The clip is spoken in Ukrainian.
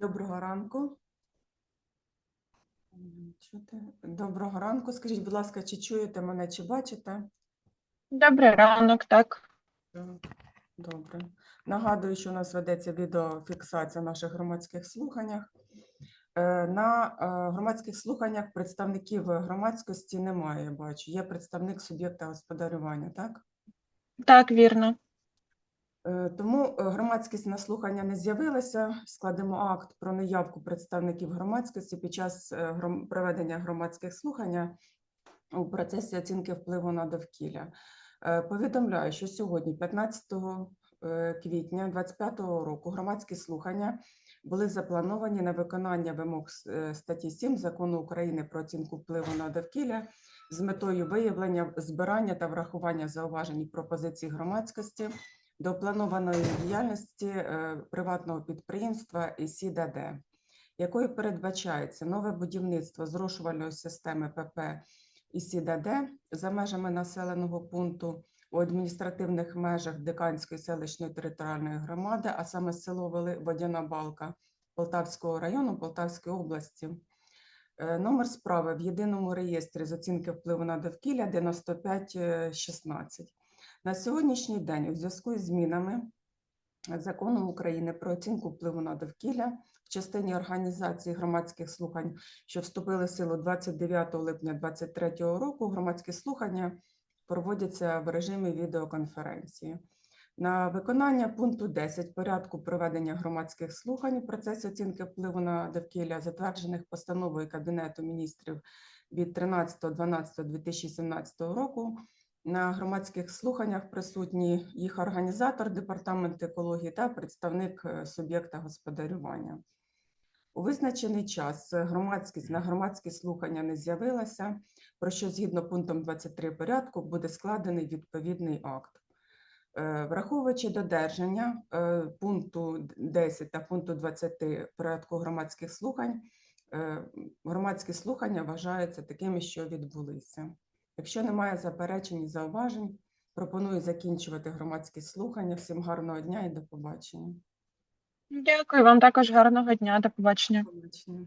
Доброго ранку. Чути? Доброго ранку. Скажіть, будь ласка, чи чуєте мене, чи бачите? Добрий ранок, так. Добре. Нагадую, що у нас ведеться відеофіксація наших громадських слуханнях. Е, На е, громадських слуханнях представників громадськості немає, бачу. Є представник суб'єкта господарювання, так? Так, вірно. Е, Тому е, громадськість на слухання не з'явилася. Складемо акт про неявку представників громадськості під час е, проведення громадських слухання у процесі оцінки впливу на довкілля. Повідомляю, що сьогодні, 15 е, квітня 2025 року, громадські слухання були заплановані на виконання вимог статті 7 Закону України про оцінку впливу на довкілля з метою виявлення, збирання та врахування зауважень і пропозицій громадськості до планованої діяльності е, приватного підприємства ІСІДД, якою передбачається нове будівництво зрошувальної системи ПП ІСІДД за межами населеного пункту у адміністративних межах Диканської селищної територіальної громади, а саме село Водяна Балка Полтавського району Полтавської області. Е, Номер справи в єдиному реєстрі з оцінки впливу на довкілля 9516. На сьогоднішній день у зв'язку із змінами закону України про оцінку впливу на довкілля в частині організації громадських слухань, що вступили в силу 29 липня 2023 року, громадські слухання проводяться в режимі відеоконференції. На виконання пункту 10 порядку проведення громадських слухань у процесі оцінки впливу на довкілля, затверджених постановою Кабінету міністрів від 13.12.2017 року, на громадських слуханнях присутні їх організатор, департамент екології та представник е, суб'єкта господарювання. У визначений час громадськість на громадські слухання не з'явилася, про що згідно пунктом 23 порядку буде складений відповідний акт. Е, Враховуючи додержання е, пункту 10 та пункту 20 порядку громадських слухань, громадські слухання вважаються такими, що відбулися. Якщо немає заперечень і зауважень, пропоную закінчувати громадські слухання. Всім гарного дня і до побачення. Дякую вам також гарного дня. До побачення. Побачення.